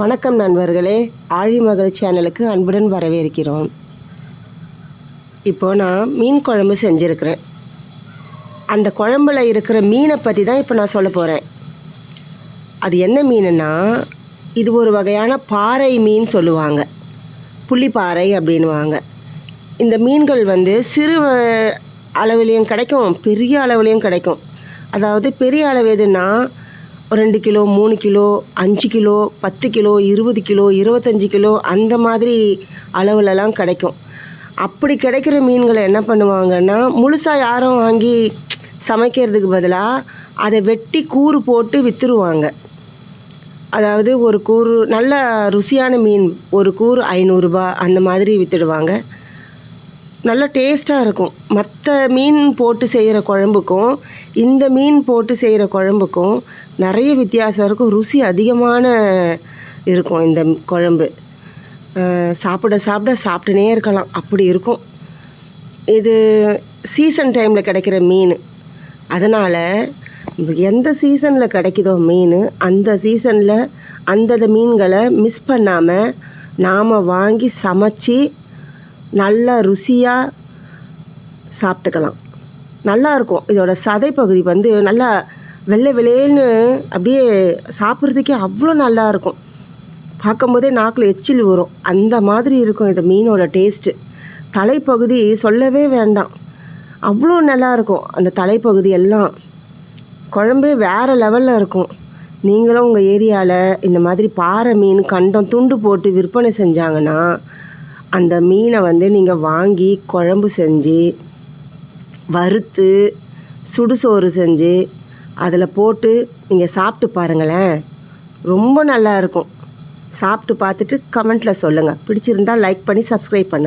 வணக்கம் நண்பர்களே. ஆழிமகள் சேனலுக்கு அன்புடன் வரவேற்கிறோம். இப்போது நான் மீன் குழம்பு செஞ்சுருக்கிறேன். அந்த குழம்புல இருக்கிற மீனை பற்றி தான் இப்போ நான் சொல்ல போகிறேன் அது என்ன மீனுன்னா இது ஒரு வகையான பாறை மீன் சொல்லுவாங்க. புள்ளிப்பாறை அப்படின்வாங்க இந்த மீன்கள் வந்து சிறு அளவுலேயும் கிடைக்கும் பெரிய அளவுலேயும் கிடைக்கும். அதாவது பெரிய அளவு எதுன்னா ரெண்டு கிலோ மூணு கிலோ அஞ்சு கிலோ பத்து கிலோ இருபது கிலோ இருபத்தஞ்சி கிலோ அந்த மாதிரி அளவுலலாம் கிடைக்கும். அப்படி கிடைக்கிற மீன்களை என்ன பண்ணுவாங்கன்னா முழுசாக யாரும் வாங்கி சமைக்கிறதுக்கு பதிலாக அதை வெட்டி கூறு போட்டு விற்றுருவாங்க அதாவது ஒரு கூறு நல்ல ருசியான மீன் ஒரு கூறு ஐநூறுரூபா அந்த மாதிரி விற்றுடுவாங்க நல்ல டேஸ்ட்டாக இருக்கும். மற்ற மீன் போட்டு செய்கிற குழம்புக்கும் இந்த மீன் போட்டு செய்கிற குழம்புக்கும் நிறைய வித்தியாசம் இருக்கும். ருசி அதிகமான இருக்கும் இந்த குழம்பு. சாப்பிட சாப்பிட சாப்பிட்டுனே இருக்கலாம். அப்படி இருக்கும். இது சீசன் டைமில் கிடைக்கிற மீன். அதனால் எந்த சீசனில் கிடைக்குதோ மீன் அந்த சீசனில் அந்தந்த மீன்களை மிஸ் பண்ணாமல் நாம் வாங்கி சமைச்சு நல்லா ருசியாக சாப்பிட்டுக்கலாம். நல்லா இருக்கும். இதோட சதை பகுதி வந்து நல்லா வெள்ளை வெளியேன்னு அப்படியே சாப்பிட்றதுக்கே அவ்வளோ நல்லா இருக்கும். பார்க்கும்போதே நாக்கில் எச்சில் வரும் அந்த மாதிரி இருக்கும் இந்த மீனோட டேஸ்ட்டு. தலைப்பகுதி சொல்லவே வேண்டாம். அவ்வளோ நல்லா இருக்கும். அந்த தலைப்பகுதி எல்லாம் குழம்பு வேறு லெவலில் இருக்கும். நீங்களும் உங்கள் ஏரியாவில் இந்த மாதிரி பாறை மீன் கண்டம் துண்டு போட்டு விற்பனை செஞ்சாங்கன்னா அந்த மீனை வந்து நீங்கள் வாங்கி குழம்பு செஞ்சு வறுத்து சுடுசோறு செஞ்சு அதில் போட்டு நீங்கள் சாப்பிட்டு பாருங்களேன். ரொம்ப நல்லா இருக்கும். சாப்பிட்டு பார்த்துட்டு கமெண்ட்டில் சொல்லுங்கள் பிடிச்சிருந்தா லைக் பண்ணி சப்ஸ்கிரைப் பண்ணுங்கள்